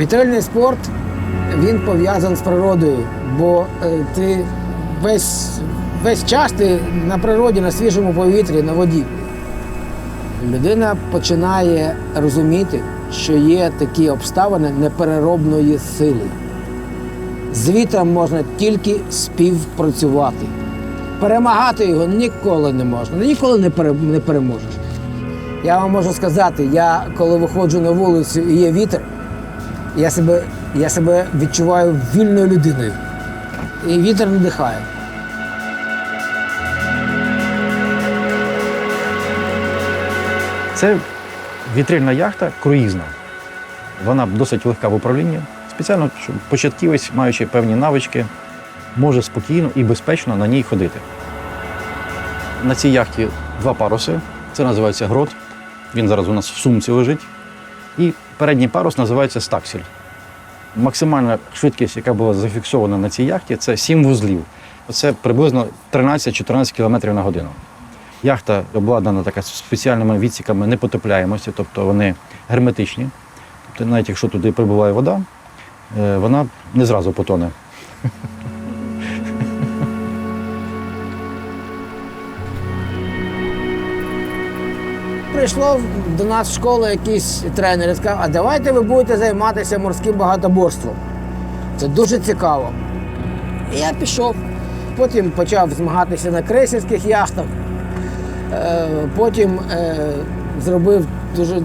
Вітрильний спорт він пов'язаний з природою, бо е, ти весь, весь час ти на природі, на свіжому повітрі, на воді. Людина починає розуміти, що є такі обставини непереробної сили. З вітром можна тільки співпрацювати. Перемагати його ніколи не можна, ніколи не, пере, не переможеш. Я вам можу сказати, я коли виходжу на вулицю і є вітер, я себе, я себе відчуваю вільною людиною. І вітер надихає. Це вітрильна яхта круїзна. Вона досить легка в управлінні. Спеціально, щоб початківець, маючи певні навички, може спокійно і безпечно на ній ходити. На цій яхті два паруси. Це називається грот. Він зараз у нас в сумці лежить. І передній парус називається стаксель. Максимальна швидкість, яка була зафіксована на цій яхті, це 7 вузлів. Це приблизно 13-14 км на годину. Яхта обладнана така спеціальними відсіками непотопляємості, тобто вони герметичні. Тобто, навіть якщо туди прибуває вода, е, вона не зразу потоне. прийшло до нас в школу якийсь тренер і сказав, а давайте ви будете займатися морським багатоборством. Це дуже цікаво. І я пішов. Потім почав змагатися на крейсерських яхтах, е, потім е, зробив дуже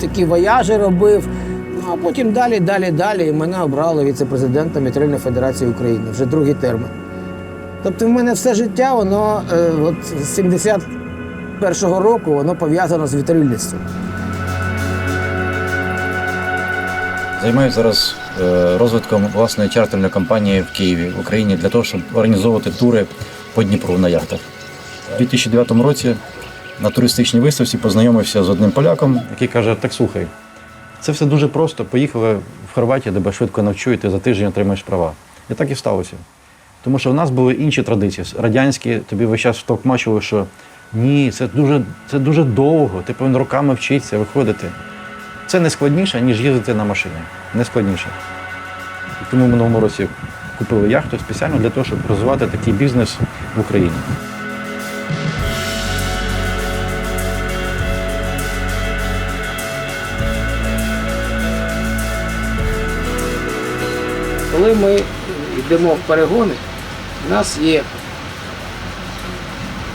такі вояжі робив, ну а потім далі, далі, далі і мене обрали віце-президентом Вітрильної Федерації України вже другий термін. Тобто в мене все життя, воно е, от 70 1991 року воно пов'язано з вітрильництвом. Займаюся зараз е, розвитком власної чартерної компанії в Києві в Україні для того, щоб організовувати тури по Дніпру на яхтах. У 2009 році на туристичній виставці познайомився з одним поляком, який каже: Так слухай, це все дуже просто. Поїхали в Хорватію, тебе швидко навчують, ти за тиждень отримаєш права. І так і сталося. Тому що в нас були інші традиції. Радянські тобі весь час втовкмачували, що ні, це дуже, це дуже довго, ти повинен роками вчитися, виходити. Це не складніше, ніж їздити на машині. Не складніше. Тому в минулому році купили яхту спеціально для того, щоб розвивати такий бізнес в Україні. Коли ми йдемо в перегони, у нас є,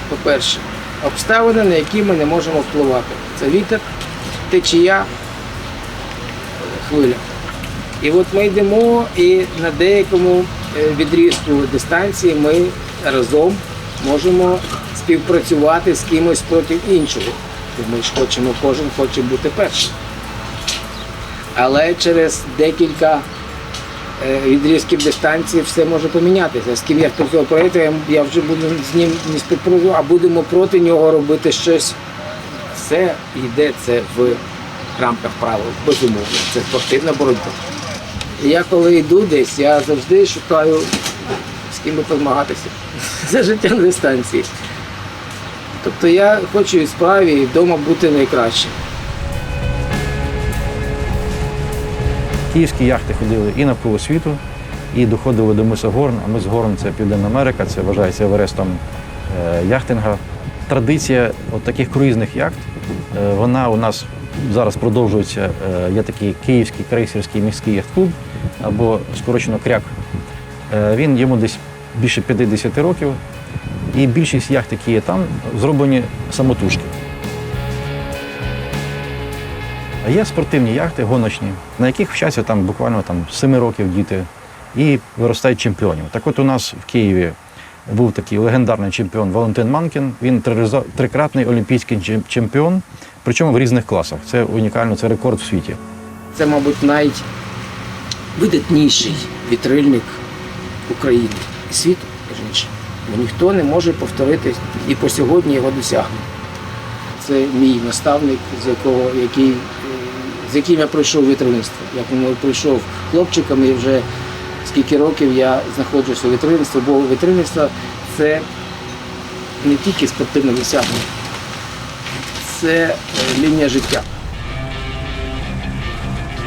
по-перше, обставини, на які ми не можемо впливати. Це вітер, течія, хвиля. І от ми йдемо і на деякому е, відрізку дистанції ми разом можемо співпрацювати з кимось проти іншого. Бо ми ж хочемо, кожен хоче бути першим. Але через декілька відрізків дистанції все може помінятися. З ким я хто цього проєкту, я, я вже буду з ним не співпрацювати, а будемо проти нього робити щось. Все йде це в рамках правил, безумовно. Це спортивна боротьба. Я коли йду десь, я завжди шукаю з ким би позмагатися за життя на дистанції. Тобто я хочу і справі, і вдома бути найкращим. Київські яхти ходили і навколо світу, і доходили до миса Горн. А мис Горн це Південна Америка, це вважається Еверестом е, яхтинга. Традиція от таких круїзних яхт, е, вона у нас зараз продовжується. Е, Є такий київський крейсерський міський яхт-клуб, або скорочено кряк. Він йому десь більше 50 років. І більшість яхт, які є там, зроблені самотужки. А є спортивні яхти, гоночні, на яких вчаться там буквально там, з 7 років діти і виростають чемпіонів. Так от у нас в Києві був такий легендарний чемпіон Валентин Манкін. Він трикратний олімпійський чемпіон, причому в різних класах. Це унікально, це рекорд в світі. Це, мабуть, найвидатніший вітрильник України і світу. Бо ніхто не може повторити і по сьогодні його досягнення. Це мій наставник, з якого, який, з яким я пройшов вітрильництво. Як він пройшов хлопчиком, і вже скільки років я знаходжуся у вітрильництві, бо вітрильництво це не тільки спортивне досягнення, це е, лінія життя.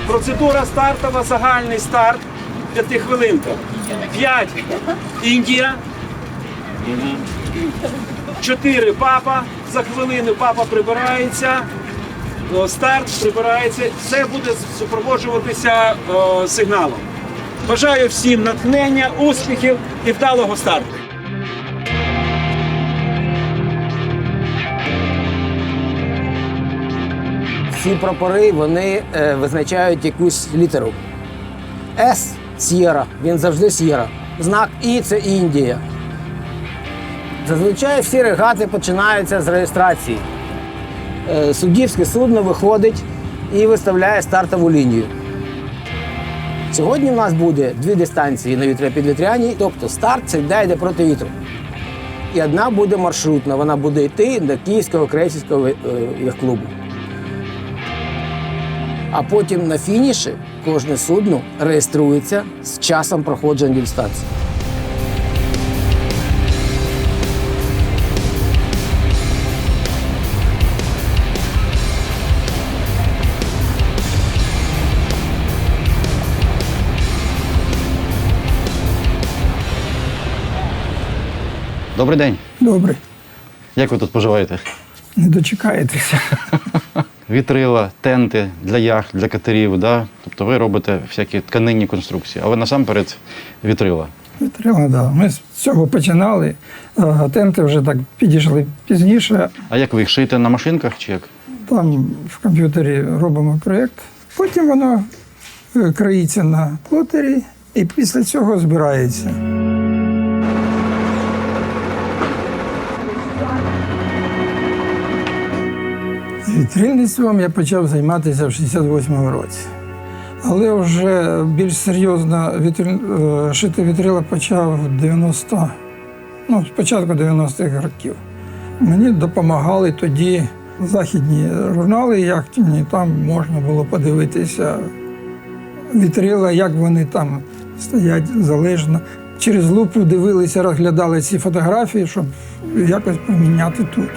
Процедура стартова, загальний старт. П'ятихвилинка. П'ять Індія. Чотири папа. За хвилину папа прибирається. О, Старт прибирається. Все буде супроводжуватися о, сигналом. Бажаю всім натхнення, успіхів і вдалого старту. Ці прапори вони е, визначають якусь літеру. С Сєра, він завжди Сєра. Знак І це Індія. Зазвичай всі регати починаються з реєстрації. Е, Суддівське судно виходить і виставляє стартову лінію. Сьогодні в нас буде дві дистанції на вітря підвітряній, тобто старт це йде йде проти вітру. І одна буде маршрутна, вона буде йти до Київського крейсерського е, яхт-клубу. А потім на фініші кожне судно реєструється з часом проходження дистанції. Добрий день. Добре, Як ви тут поживаєте? не дочекаєтеся. Вітрила, тенти для яхт, для катерів, да? тобто ви робите всякі тканинні конструкції, але насамперед вітрила. Вітрила, да. Ми з цього починали. а Тенти вже так підійшли пізніше. А як ви їх шиєте на машинках чи як? Там в комп'ютері робимо проєкт. Потім воно е, країться на плотері і після цього збирається. Вітрильництвом я почав займатися в 68-му році. Але вже більш серйозно вітриль- е, шити вітрила почав в 90, ну, спочатку 90-х років. Мені допомагали тоді західні журнали яхтівні, там можна було подивитися вітрила, як вони там стоять залежно. Через лупу дивилися, розглядали ці фотографії, щоб якось поміняти тут.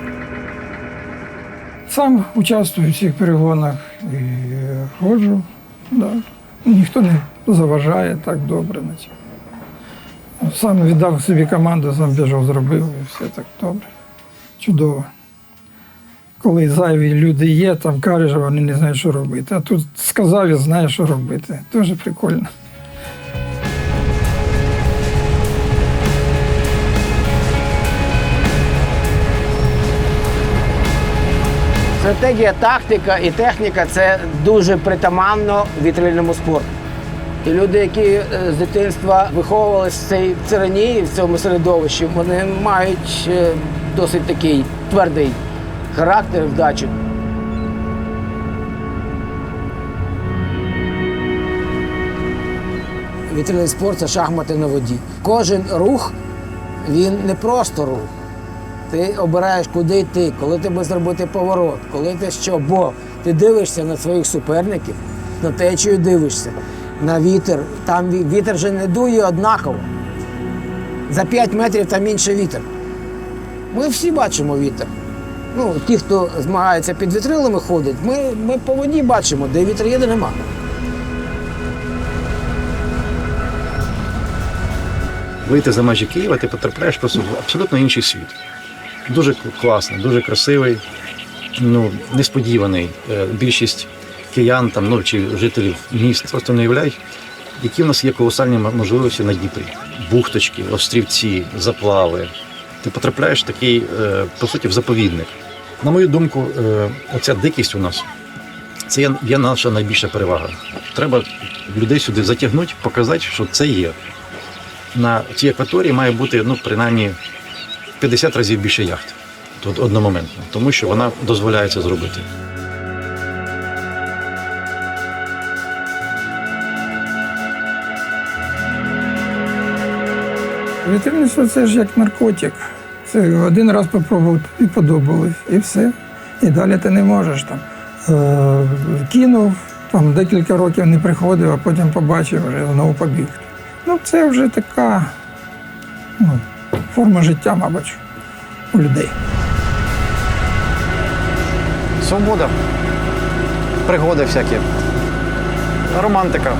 Сам участвую в цих перегонах і ходжу. Да. Ніхто не заважає так добре. Сам віддав собі команду, сам біжав, зробив і все так добре. Чудово. Коли зайві люди є, там кажеш, вони не знають, що робити. А тут сказав і знає, що робити. Дуже прикольно. Стратегія, тактика і техніка це дуже притаманно вітрильному спорту. І люди, які е, з дитинства виховувалися в цій царині, в цьому середовищі, вони мають е, досить такий твердий характер, вдачу. Вітрильний спорт це шахмати на воді. Кожен рух він не просто рух. Ти обираєш, куди йти, коли будеш зробити поворот, коли ти що, бо ти дивишся на своїх суперників, на течію дивишся, на вітер. Там вітер вже не дує однаково. За 5 метрів там інший вітер. Ми всі бачимо вітер. Ну, ті, хто змагається під вітрилами, ходить, ми, ми по воді бачимо, де вітер є, де нема. Вийти за межі Києва, ти потрапляєш просто в абсолютно інший світ. Дуже класний, дуже красивий, ну, несподіваний. Е, Більшість киян там, ну, чи жителів міст просто не уявляють, які в нас є колосальні можливості на Дніпрі. Бухточки, острівці, заплави. Ти потрапляєш в такий, е, по суті, в заповідник. На мою думку, е, оця дикість у нас це є- наша найбільша перевага. Треба людей сюди затягнути, показати, що це є на цій акваторії має бути ну, принаймні 50 разів більше яхт тут одномоментно, тому що вона дозволяє це зробити. Вітрильництво це ж як наркотик. Це один раз попробував і подобалось, і все. І далі ти не можеш там. Е, кинув, там декілька років не приходив, а потім побачив, вже знову побіг. Ну, це вже така ну, форма життя, мабуть, у людей. Свобода, пригоди всякі. романтика.